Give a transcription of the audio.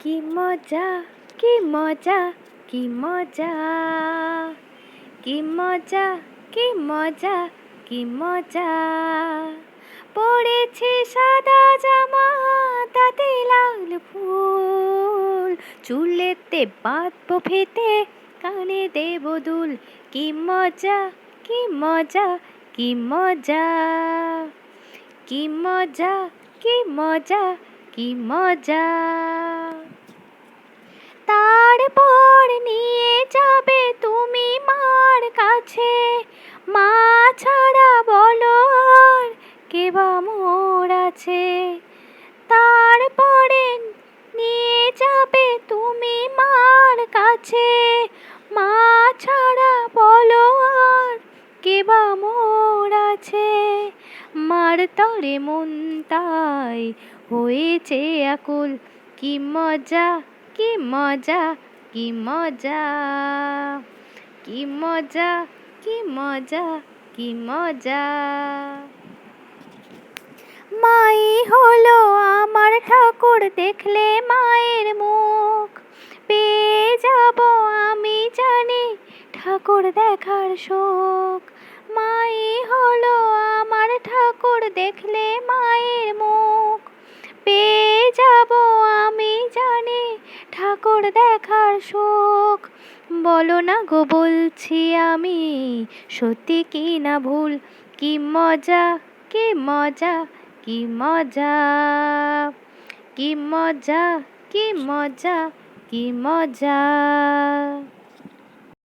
কি মজা কি মজা কি মজা। কি মজা কি মজা কি মজা। পড়েছে সাদা জামা, তাতে লাল ফুল। চুলেতে বাঁধবো ফেতে, কানে দেব দুল। কি মজা কি মজা কি মজা। কি মজা কি মজা কি মজা। মোর আছে। তারপরে নিয়ে যাবে তুমি মার কাছে। মা ছাড়া বলো আর কে বা মোর আছে। মার তরে মন তাই হয়েছে আকুল। কি মজা কি মজা কি মজা। কি মজা কি মজা কি মজা। মাই হলো আমার ঠাকুর, দেখলে মায়ের মুখ। পেয়ে যাব আমি জানি ঠাকুর দেখার শোক। মাই হলো আমার ঠাকুর, দেখলে মায়ের মুখ। পেয়ে যাব আমি জানি ঠাকুর দেখার শোক। বলো না গো, বলছি আমি সত্যি কি না ভুল? কি মজা কি মজা? কি মজা কি মজা কি মজা কি মজা।